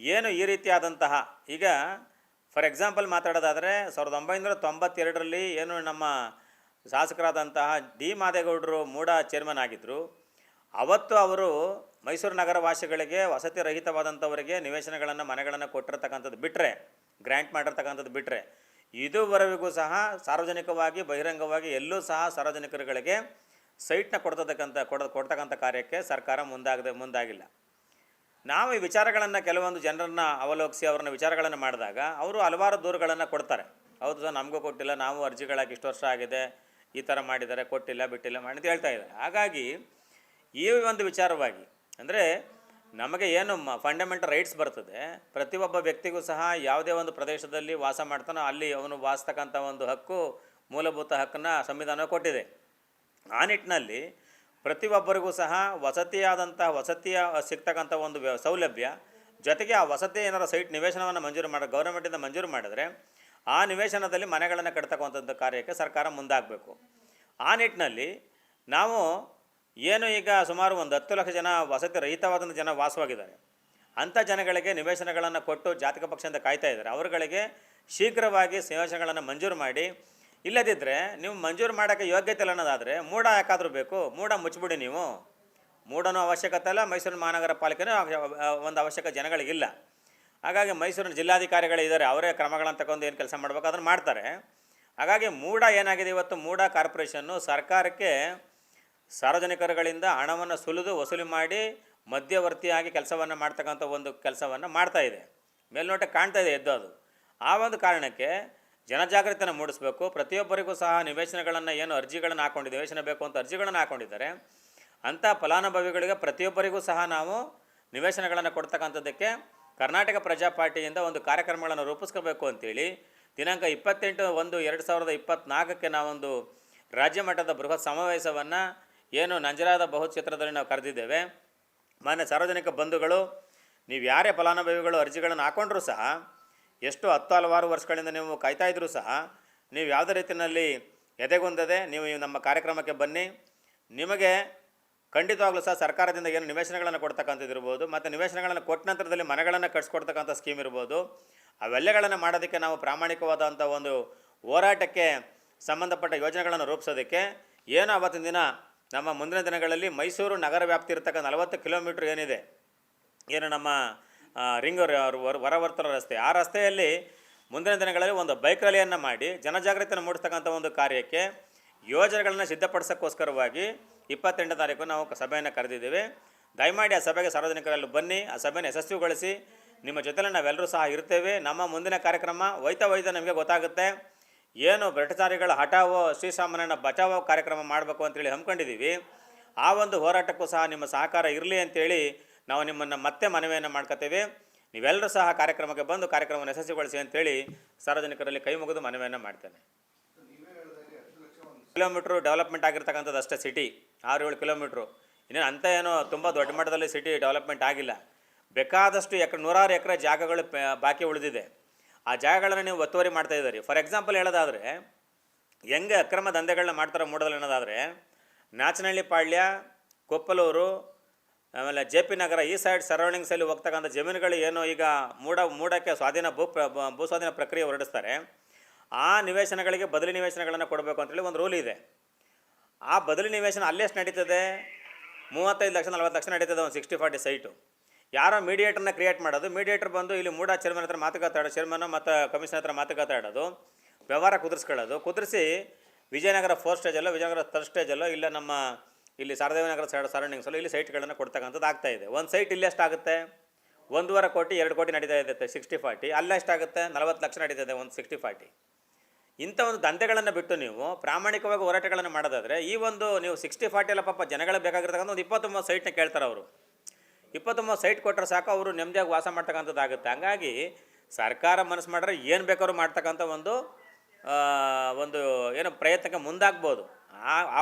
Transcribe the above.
ಏನು ಈ ರೀತಿಯಾದಂತಹ, ಈಗ ಫಾರ್ ಎಕ್ಸಾಂಪಲ್ ಮಾತಾಡೋದಾದರೆ ಸಾವಿರದ ಒಂಬೈನೂರ ತೊಂಬತ್ತೆರಡರಲ್ಲಿ ಏನು ನಮ್ಮ ಶಾಸಕರಾದಂತಹ ಡಿ ಮಾದೇಗೌಡರು ಮೂಡ ಚೇರ್ಮನ್ ಆಗಿದ್ದರು ಅವತ್ತು ಅವರು ಮೈಸೂರು ನಗರ ವಾಸಿಗಳಿಗೆ ವಸತಿ ರಹಿತವಾದಂಥವರಿಗೆ ನಿವೇಶನಗಳನ್ನು, ಮನೆಗಳನ್ನು ಕೊಟ್ಟಿರ್ತಕ್ಕಂಥದ್ದು ಬಿಟ್ಟರೆ ಗ್ರ್ಯಾಂಟ್ ಮಾಡಿರ್ತಕ್ಕಂಥದ್ದು ಬಿಟ್ಟರೆ ಇದುವರೆಗೂ ಸಹ ಸಾರ್ವಜನಿಕವಾಗಿ, ಬಹಿರಂಗವಾಗಿ ಎಲ್ಲೂ ಸಹ ಸಾರ್ವಜನಿಕರುಗಳಿಗೆ ಸೈಟ್ನ ಕೊಡ್ತಕ್ಕಂಥ, ಕೊಡ, ಕೊಡ್ತಕ್ಕಂಥ ಕಾರ್ಯಕ್ಕೆ ಸರ್ಕಾರ ಮುಂದಾಗದೆ, ಮುಂದಾಗಿಲ್ಲ. ನಾವು ಈ ವಿಚಾರಗಳನ್ನು ಕೆಲವೊಂದು ಜನರನ್ನ ಅವಲೋಕಿಸಿ ಅವ್ರನ್ನ ವಿಚಾರಗಳನ್ನು ಮಾಡಿದಾಗ ಅವರು ಹಲವಾರು ದೂರುಗಳನ್ನು ಕೊಡ್ತಾರೆ. ಹೌದು ಸರ್, ನಮಗೂ ಕೊಟ್ಟಿಲ್ಲ, ನಾವು ಅರ್ಜಿಗಳಾಗಿ ಇಷ್ಟು ವರ್ಷ ಆಗಿದೆ, ಈ ಥರ ಮಾಡಿದ್ದಾರೆ, ಕೊಟ್ಟಿಲ್ಲ, ಬಿಟ್ಟಿಲ್ಲ ಮಾಡಿ ಅಂತ ಹೇಳ್ತಾ ಇದ್ದಾರೆ. ಹಾಗಾಗಿ ಈ ಒಂದು ವಿಚಾರವಾಗಿ, ಅಂದರೆ ನಮಗೆ ಏನು ಫಂಡಮೆಂಟಲ್ ರೈಟ್ಸ್ ಬರ್ತದೆ, ಪ್ರತಿಯೊಬ್ಬ ವ್ಯಕ್ತಿಗೂ ಸಹ ಯಾವುದೇ ಒಂದು ಪ್ರದೇಶದಲ್ಲಿ ವಾಸ ಮಾಡ್ತಾನೋ ಅಲ್ಲಿ ಅವನು ವಾಸಿಸ್ತಕ್ಕಂಥ ಒಂದು ಹಕ್ಕು, ಮೂಲಭೂತ ಹಕ್ಕನ್ನು, ಸಂವಿಧಾನ ಕೊಟ್ಟಿದೆ. ಆ ನಿಟ್ಟಿನಲ್ಲಿ ಪ್ರತಿಯೊಬ್ಬರಿಗೂ ಸಹ ವಸತಿಯಾದಂಥ, ವಸತಿಯ ಸಿಗ್ತಕ್ಕಂಥ ಒಂದು ಸೌಲಭ್ಯ. ಜೊತೆಗೆ ಆ ವಸತಿ ಏನಾರ ಸೈಟ್ ನಿವೇಶನವನ್ನು ಮಂಜೂರು ಮಾಡಿ ಗೌರ್ಮೆಂಟಿಂದ ಮಂಜೂರು ಮಾಡಿದ್ರೆ ಆ ನಿವೇಶನದಲ್ಲಿ ಮನೆಗಳನ್ನು ಕಟ್ತಕ್ಕಂಥದ್ದು ಕಾರ್ಯಕ್ಕೆ ಸರ್ಕಾರ ಮುಂದಾಗಬೇಕು. ಆ ನಿಟ್ಟಿನಲ್ಲಿ ನಾವು ಏನು ಈಗ ಸುಮಾರು ಒಂದು ಹತ್ತು ಲಕ್ಷ ಜನ ವಸತಿ ರಹಿತವಾದಂಥ ಜನ ವಾಸವಾಗಿದ್ದಾರೆ. ಅಂಥ ಜನಗಳಿಗೆ ನಿವೇಶನಗಳನ್ನು ಕೊಟ್ಟು ಜಾತಕ ಪಕ್ಷದಿಂದ ಕಾಯ್ತಾ ಇದ್ದಾರೆ. ಅವರುಗಳಿಗೆ ಶೀಘ್ರವಾಗಿ ನಿವೇಶನಗಳನ್ನು ಮಂಜೂರು ಮಾಡಿ ಇಲ್ಲದಿದ್ದರೆ ನೀವು ಮಂಜೂರು ಮಾಡೋಕ್ಕೆ ಯೋಗ್ಯತೆ ಇಲ್ಲ ಅನ್ನೋದಾದರೆ ಮೂಡ ಯಾಕಾದರೂ ಬೇಕು? ಮೂಡ ಮುಚ್ಚಿಬಿಡಿ ನೀವು. ಮೂಡನೂ ಅವಶ್ಯಕತೆ ಇಲ್ಲ ಮೈಸೂರು ಮಹಾನಗರ ಪಾಲಿಕೆನೂ ಒಂದು ಅವಶ್ಯಕ ಜನಗಳಿಗಿಲ್ಲ. ಹಾಗಾಗಿ ಮೈಸೂರಿನ ಜಿಲ್ಲಾಧಿಕಾರಿಗಳಿದ್ದಾರೆ ಅವರೇ ಕ್ರಮಗಳನ್ನು ತಗೊಂಡು ಏನು ಕೆಲಸ ಮಾಡಬೇಕು ಅದನ್ನು ಮಾಡ್ತಾರೆ. ಹಾಗಾಗಿ ಮೂಡ ಏನಾಗಿದೆ ಇವತ್ತು? ಮೂಡ ಕಾರ್ಪೊರೇಷನ್ನು ಸರ್ಕಾರಕ್ಕೆ ಸಾರ್ವಜನಿಕರುಗಳಿಂದ ಹಣವನ್ನು ಸುಲಿದು ವಸೂಲಿ ಮಾಡಿ ಮಧ್ಯವರ್ತಿಯಾಗಿ ಕೆಲಸವನ್ನು ಮಾಡ್ತಕ್ಕಂಥ ಒಂದು ಕೆಲಸವನ್ನು ಮಾಡ್ತಾ ಇದೆ. ಮೇಲ್ನೋಟ ಕಾಣ್ತಾ ಇದೆ ಎದ್ದು ಅದು. ಆ ಒಂದು ಕಾರಣಕ್ಕೆ ಜನಜಾಗೃತಿನ ಮೂಡಿಸಬೇಕು. ಪ್ರತಿಯೊಬ್ಬರಿಗೂ ಸಹ ನಿವೇಶನಗಳನ್ನು ಏನು ಅರ್ಜಿಗಳನ್ನು ಹಾಕೊಂಡಿದ್ದು ನಿವೇಶನ ಬೇಕು ಅಂತ ಅರ್ಜಿಗಳನ್ನು ಹಾಕೊಂಡಿದ್ದಾರೆ. ಅಂಥ ಫಲಾನುಭವಿಗಳಿಗೆ ಪ್ರತಿಯೊಬ್ಬರಿಗೂ ಸಹ ನಾವು ನಿವೇಶನಗಳನ್ನು ಕೊಡ್ತಕ್ಕಂಥದ್ದಕ್ಕೆ ಕರ್ನಾಟಕ ಪ್ರಜಾ ಪಾರ್ಟಿಯಿಂದ ಒಂದು ಕಾರ್ಯಕ್ರಮಗಳನ್ನು ರೂಪಿಸ್ಕೋಬೇಕು ಅಂತೇಳಿ, ದಿನಾಂಕ ಇಪ್ಪತ್ತೆಂಟು ಒಂದು ಎರಡು ಸಾವಿರದ ಇಪ್ಪತ್ತ್ನಾಲ್ಕಕ್ಕೆ ನಾವೊಂದು ರಾಜ್ಯ ಮಟ್ಟದ ಬೃಹತ್ ಸಮಾವೇಶವನ್ನು ಏನು ನಂಜರಾದ ಬಹುಕ್ಷೇತ್ರದಲ್ಲಿ ನಾವು ಕರೆದಿದ್ದೇವೆ. ಮಾನ್ಯ ಸಾರ್ವಜನಿಕ ಬಂಧುಗಳು, ನೀವು ಯಾರೇ ಫಲಾನುಭವಿಗಳು ಅರ್ಜಿಗಳನ್ನು ಹಾಕೊಂಡ್ರೂ ಸಹ ಎಷ್ಟು ಹತ್ತು ಹಲವಾರು ವರ್ಷಗಳಿಂದ ನೀವು ಕಾಯ್ತಾ ಇದ್ದರೂ ಸಹ ನೀವು ಯಾವುದೇ ರೀತಿಯಲ್ಲಿ ಎದೆಗುಂದದೆ ನೀವು ನಮ್ಮ ಕಾರ್ಯಕ್ರಮಕ್ಕೆ ಬನ್ನಿ. ನಿಮಗೆ ಖಂಡಿತವಾಗ್ಲೂ ಸಹ ಸರ್ಕಾರದಿಂದ ಏನು ನಿವೇಶನಗಳನ್ನು ಕೊಡ್ತಕ್ಕಂಥದ್ದು ಇರ್ಬೋದು, ಮತ್ತು ನಿವೇಶನಗಳನ್ನು ಕೊಟ್ಟ ನಂತರದಲ್ಲಿ ಮನೆಗಳನ್ನು ಕಟ್ಸ್ಕೊಡ್ತಕ್ಕಂಥ ಸ್ಕೀಮ್ ಇರ್ಬೋದು. ಅವೆಲ್ಲಗಳನ್ನು ಮಾಡೋದಕ್ಕೆ ನಾವು ಪ್ರಾಮಾಣಿಕವಾದಂಥ ಒಂದು ಹೋರಾಟಕ್ಕೆ ಸಂಬಂಧಪಟ್ಟ ಯೋಜನೆಗಳನ್ನು ರೂಪಿಸೋದಕ್ಕೆ ಏನು ಅವತ್ತಿನ ದಿನ ನಮ್ಮ ಮುಂದಿನ ದಿನಗಳಲ್ಲಿ ಮೈಸೂರು ನಗರ ವ್ಯಾಪ್ತಿ ಇರತಕ್ಕ ನಲವತ್ತು ಕಿಲೋಮೀಟ್ರ್ ಏನಿದೆ, ಏನು ನಮ್ಮ ರಿಂಗ್ ರ- ವರ- ಹೊರವರ್ತನ ರಸ್ತೆ. ಆ ರಸ್ತೆಯಲ್ಲಿ ಮುಂದಿನ ದಿನಗಳಲ್ಲಿ ಒಂದು ಬೈಕ್ ರ್ಯಾಲಿಯನ್ನು ಮಾಡಿ ಜನಜಾಗೃತಿಯನ್ನು ಮೂಡಿಸ್ತಕ್ಕಂಥ ಒಂದು ಕಾರ್ಯಕ್ಕೆ ಯೋಜನೆಗಳನ್ನು ಸಿದ್ಧಪಡಿಸೋಕ್ಕೋಸ್ಕರವಾಗಿ ಇಪ್ಪತ್ತೆಂಟು ತಾರೀಕು ನಾವು ಸಭೆಯನ್ನು ಕರೆದಿದ್ದೇವೆ. ದಯಮಾಡಿ ಆ ಸಭೆಗೆ ಸಾರ್ವಜನಿಕರಲ್ಲಿ ಬನ್ನಿ, ಆ ಸಭೆಯನ್ನು ಯಶಸ್ವಿಗೊಳಿಸಿ. ನಿಮ್ಮ ಜೊತೆಲಿ ನಾವೆಲ್ಲರೂ ಸಹ ಇರ್ತೇವೆ. ನಮ್ಮ ಮುಂದಿನ ಕಾರ್ಯಕ್ರಮ ಒಯ್ತಾ ಒಯ್ತಾ ನಮಗೆ ಗೊತ್ತಾಗುತ್ತೆ. ಏನು ಭ್ರಷ್ಟಾಚಾರಿಗಳ ಹಠಾವೋ ಶ್ರೀಸಾಮಾನ್ಯನ ಬಚಾವೋ ಕಾರ್ಯಕ್ರಮ ಮಾಡಬೇಕು ಅಂತೇಳಿ ಹಮ್ಮಿಕೊಂಡಿದ್ದೀವಿ. ಆ ಒಂದು ಹೋರಾಟಕ್ಕೂ ಸಹ ನಿಮ್ಮ ಸಹಕಾರ ಇರಲಿ ಅಂತೇಳಿ ನಾವು ನಿಮ್ಮನ್ನು ಮತ್ತೆ ಮನವಿಯನ್ನು ಮಾಡ್ಕೋತೇವೆ ನೀವೆಲ್ಲರೂ ಸಹ ಕಾರ್ಯಕ್ರಮಕ್ಕೆ ಬಂದು ಕಾರ್ಯಕ್ರಮವನ್ನು ಯಶಸ್ವಿಗೊಳಿಸಿ ಅಂತೇಳಿ ಸಾರ್ವಜನಿಕರಲ್ಲಿ ಕೈ ಮುಗಿದು ಮನವಿಯನ್ನು ಮಾಡ್ತೇನೆ. ಕಿಲೋಮೀಟ್ರು ಡೆವಲಪ್ಮೆಂಟ್ ಆಗಿರ್ತಕ್ಕಂಥದ್ದು ಅಷ್ಟೇ ಸಿಟಿ ಆರು ಏಳು ಕಿಲೋಮೀಟ್ರು. ಇನ್ನೇನು ಅಂತ ಏನೋ ತುಂಬ ದೊಡ್ಡ ಮಟ್ಟದಲ್ಲಿ ಸಿಟಿ ಡೆವಲಪ್ಮೆಂಟ್ ಆಗಿಲ್ಲ. ಬೇಕಾದಷ್ಟು ಎಕರೆ, ನೂರಾರು ಎಕರೆ ಜಾಗಗಳು ಬಾಕಿ ಉಳಿದಿದೆ. ಆ ಜಾಗಗಳನ್ನು ನೀವು ಒತ್ತುವರಿ ಮಾಡ್ತಾ ಇದ್ದೀರಿ. ಫಾರ್ ಎಕ್ಸಾಂಪಲ್ ಹೇಳೋದಾದರೆ, ಹೆಂಗೆ ಅಕ್ರಮ ದಂಧೆಗಳನ್ನ ಮಾಡ್ತಾರೆ ಮೂಡೋದಲ್ಲಿ ಅನ್ನೋದಾದರೆ, ನಾಚನಹಳ್ಳಿ ಪಾಳ್ಯ, ಕೊಪ್ಪಲೂರು ಆಮೇಲೆ ಜೆ ಪಿ ನಗರ ಈ ಸೈಡ್ ಸರೌಂಡಿಂಗ್ಸಲ್ಲಿ ಹೋಗ್ತಕ್ಕಂಥ ಜಮೀನುಗಳು ಏನು ಈಗ ಮೂಡ, ಮೂಡಕ್ಕೆ ಸ್ವಾಧೀನ ಭೂ ಭೂ ಸ್ವಾಧೀನ ಪ್ರಕ್ರಿಯೆ ಹೊರಡಿಸ್ತಾರೆ. ಆ ನಿವೇಶನಗಳಿಗೆ ಬದಲಿ ನಿವೇಶನಗಳನ್ನು ಕೊಡಬೇಕು ಅಂತೇಳಿ ಒಂದು ರೂಲ್ ಇದೆ. ಆ ಬದಲಿ ನಿವೇಶನ ಅಲ್ಲೆಷ್ಟು ನಡೀತದೆ? ಮೂವತ್ತೈದು ಲಕ್ಷ, ನಲ್ವತ್ತು ಲಕ್ಷ ನಡೀತದೆ ಒಂದು ಸಿಕ್ಸ್ಟಿ ಫಾರ್ಟಿ ಸೈಟು ಯಾರೋ ಮೀಡಿಯೇಟರ್ನ ಕ್ರಿಯೇಟ್ ಮಾಡೋದು ಮೀಡಿಯೇಟರ್ ಬಂದು ಇಲ್ಲಿ ಮೂಡ ಚೇರ್ಮನ್ ಹತ್ರ ಮಾತುಕತೆ ಚೇರ್ಮನ್ ಮತ್ತು ಕಮಿಷನ್ ಹತ್ರ ಮಾತುಕತೆ ಆಡೋದು, ವ್ಯವಹಾರ ಕುದುರಿಸ್ಕೊಳ್ಳೋದು, ಕುದುರಿಸಿ ವಿಜಯನಗರ ಫೋರ್ ಸ್ಟೇಜಲ್ಲೋ ವಿಜಯನಗರ ಥರ್ಡ್ ಸ್ಟೇಜಲ್ಲೋ ಇಲ್ಲ ನಮ್ಮ ಇಲ್ಲಿ ಸಾರದೇವನಗರ ಸೈಡ್ ಸರೌಂಡಿಂಗ್ಸಲ್ಲೋ ಇಲ್ಲಿ ಸೈಟ್ಗಳನ್ನು ಕೊಡ್ತಕ್ಕಂಥದ್ದು ಆಗ್ತಾ ಇದೆ. ಒಂದು ಸೈಟ್ ಇಲ್ಲಿ ಎಷ್ಟಾಗುತ್ತೆ ಒಂದೂವರೆ ಕೋಟಿ, ಎರಡು ಕೋಟಿ ನಡೀತಾ ಇದೆ ಸಿಕ್ಸ್ಟಿ ಫಾರ್ಟಿ ಅಲ್ಲೆಷ್ಟಾಗುತ್ತೆ ನಲವತ್ತು ಲಕ್ಷ ನಡೀತದೆ ಒಂದು ಸಿಕ್ಸ್ಟಿ ಫಾರ್ಟಿ ಇಂಥ ಒಂದು ದಂಧೆಗಳನ್ನು ಬಿಟ್ಟು ನೀವು ಪ್ರಾಮಾಣಿಕವಾಗಿ ಹೋರಾಟಗಳನ್ನು ಮಾಡೋದಾದರೆ ಈ ಒಂದು ನೀವು ಸಿಕ್ಸ್ಟಿ ಫಾರ್ಟಿ ಎಲ್ಲ ಪಾಪ ಜನಗಳು ಬೇಕಾಗಿರ್ತಕ್ಕಂಥ ಒಂದು ಇಪ್ಪತ್ತೊಂಬತ್ತು ಸೈಟ್ನ ಕೇಳ್ತಾರೆ ಅವರು. ಇಪ್ಪತ್ತೊಂಬತ್ತು ಸೈಟ್ ಕೊಟ್ಟರೆ ಸಾಕು, ಅವರು ನೆಮ್ಮದಿಯಾಗಿ ವಾಸ ಮಾಡ್ತಕ್ಕಂಥದ್ದಾಗುತ್ತೆ ಹಂಗಾಗಿ ಸರ್ಕಾರ ಮನಸ್ಸು ಮಾಡಿದ್ರೆ ಏನು ಬೇಕಾದ್ರೂ ಮಾಡ್ತಕ್ಕಂಥ ಒಂದು ಒಂದು, ಏನು ಪ್ರಯತ್ನಕ್ಕೆ ಮುಂದಾಗ್ಬೋದು. ಆ ಆ